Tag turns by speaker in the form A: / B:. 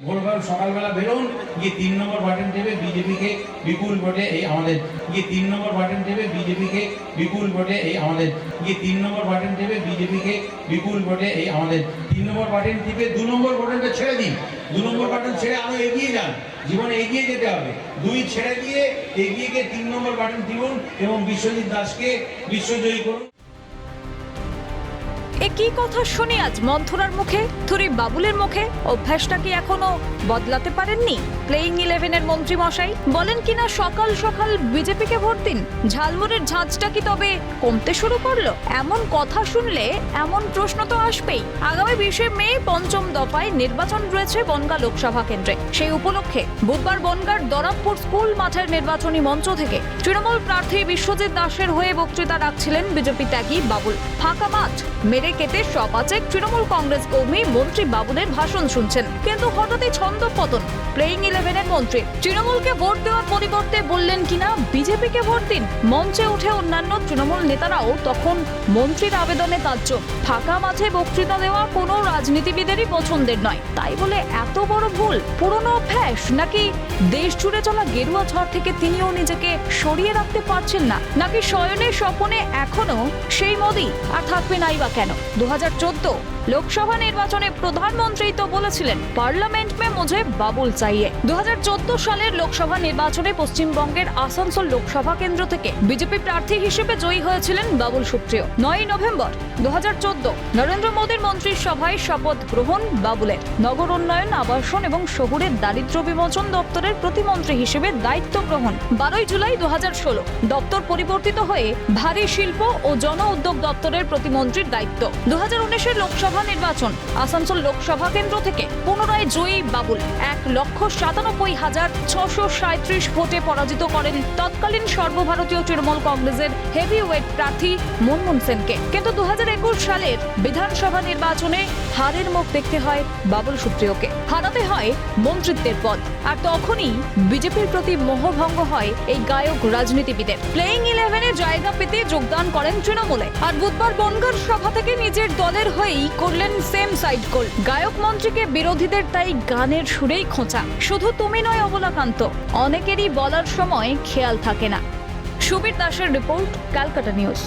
A: ভোরবেলা সকালবেলা বেরোন, গিয়ে তিন নম্বর বাটন টেপে বিজেপিকে বিপুল ভোটে এই আমাদের, গিয়ে তিন নম্বর বাটন টেপে বিজেপিকে বিপুল ভোটে এই আমাদের, গিয়ে তিন নম্বর বাটন টেপে বিজেপিকে বিপুল ভোটে এই আমাদের। তিন নম্বর বাটন টিপে দু নম্বর বাটনটা ছেড়ে দিন। দু নম্বর বাটন ছেড়ে আরও এগিয়ে যান। জীবনে এগিয়ে যেতে হবে। দুই ছেড়ে দিয়ে এগিয়ে গিয়ে তিন নম্বর বাটন টিপুন এবং বিশ্বজিৎ দাসকে বিশ্বজয়ী করুন।
B: এ কি কথা শুনি আজ মন্থরার মুখে, থুরি বাবুলের মুখে অভ্যাসটা কি এখনও বদলাতে পারেননি? প্লেইং ইলেভেনের মন্ত্রী মশাই বলেন কিনা, সকাল সকাল বিজেপিকে ভোট দিন। ঝালমুড়ের ঝাঁঝটা কি তবে কমতে শুরু করল? এমন কথা শুনলে এমন প্রশ্ন তো আসবেই। আগামী বিশে মে পঞ্চম দফায় নির্বাচন রয়েছে বনগা লোকসভা কেন্দ্রে। সেই উপলক্ষে বুধবার বনগার দরামপুর স্কুল মাঠের নির্বাচনী মঞ্চ থেকে তৃণমূল প্রার্থী বিশ্বজিৎ দাসের হয়ে বক্তৃতা রাখছিলেন বিজেপি ত্যাগী বাবুল। ফাঁকা মাঠ, মেরে কেটে সপাচে তৃণমূল কংগ্রেস কর্মী মন্ত্রী বাবুলের ভাষণ শুনছেন। কিন্তু হঠাৎই ছন্দ পতন প্লেইং ইলেভেনের মন্ত্রী। তৃণমূলকে ভোট দেওয়ার পরিবর্তে বললেন কিনা, বিজেপিকে ভোট দিন। মঞ্চে উঠে অন্যান্য তৃণমূল নেতারাও তখন মন্ত্রীর আবেদনে তাজ্য। ফাঁকা মাঠে বক্তৃতা দেওয়া কোনো রাজনীতিবিদেরই পছন্দের নয়। তাই বলে এত বড় ভুল? পুরনো অভ্যাস? নাকি দেশ জুড়ে চলা গেরুয়া ঝড় থেকে তিনিও নিজেকে সরিয়ে রাখতে পারছেন না? নাকি শয়নের স্বপনে এখনও সেই মোদি? আর থাকবে নাই বা কেন? দু হাজার চোদ্দ লোকসভা নির্বাচনে প্রধানমন্ত্রী তো বলেছিলেন, পার্লামেন্ট মে মুঝে বাবুল চাইয়ে। দু হাজার চোদ্দ সালের লোকসভা নির্বাচনে পশ্চিমবঙ্গের আসানসোল লোকসভা কেন্দ্র থেকে বিজেপি প্রার্থী হিসেবে জয়ী হয়েছিলেন বাবুল সুপ্রিয়। নয় নভেম্বর দু হাজার চোদ্দ, নরেন্দ্র মোদীর শপথ গ্রহণ বাবুলের। নগর উন্নয়ন, আবাসন এবং শহুরের দারিদ্র বিমোচন দপ্তরের প্রতিমন্ত্রী হিসেবে দায়িত্ব গ্রহণ। বারোই জুলাই দু হাজার ষোলো দপ্তর পরিবর্তিত হয়ে ভারী শিল্প ও জন উদ্যোগ দপ্তরের প্রতিমন্ত্রীর দায়িত্ব। দু হাজার লোকসভা নির্বাচন আসানসোল লোকসভা কেন্দ্র থেকে পুনরায় জয়ী বাবুল। এক লক্ষ সাতানব্বই হাজার ছশো সাঁত্রিশ ভোটে পরাজিত করেন তৎকালীন সর্বভারতীয় তৃণমূল কংগ্রেসের প্রার্থী মুনমুন সেনকে। কিন্তু দু সালের বিধানসভা নির্বাচনে হারের মুখ দেখতে হয় বাবুল সুপ্রিয়কে। হারাতে হয় মন্ত্রিত্বের পদ। আর তখনই বিজেপির প্রতি মোহভঙ্গ হয় এই গায়ক রাজনীতিবিদের। প্লেইং ইলেভেনে জায়গা পেতে যোগদান করেন তৃণমূলে। আর বুধবার বনগার সভা থেকে নিজের দলের হয়েই করলেন সেম সাইড গোল গায়ক মন্ত্রীকে বিরোধীদের তাই গানের সুরেই খোঁচা। শুধু তুমি নয়, অবলাকান্ত, অনেকেরই বলার সময় খেয়াল থাকে না। সুবীর দাসের রিপোর্ট, ক্যালকাটা নিউজ।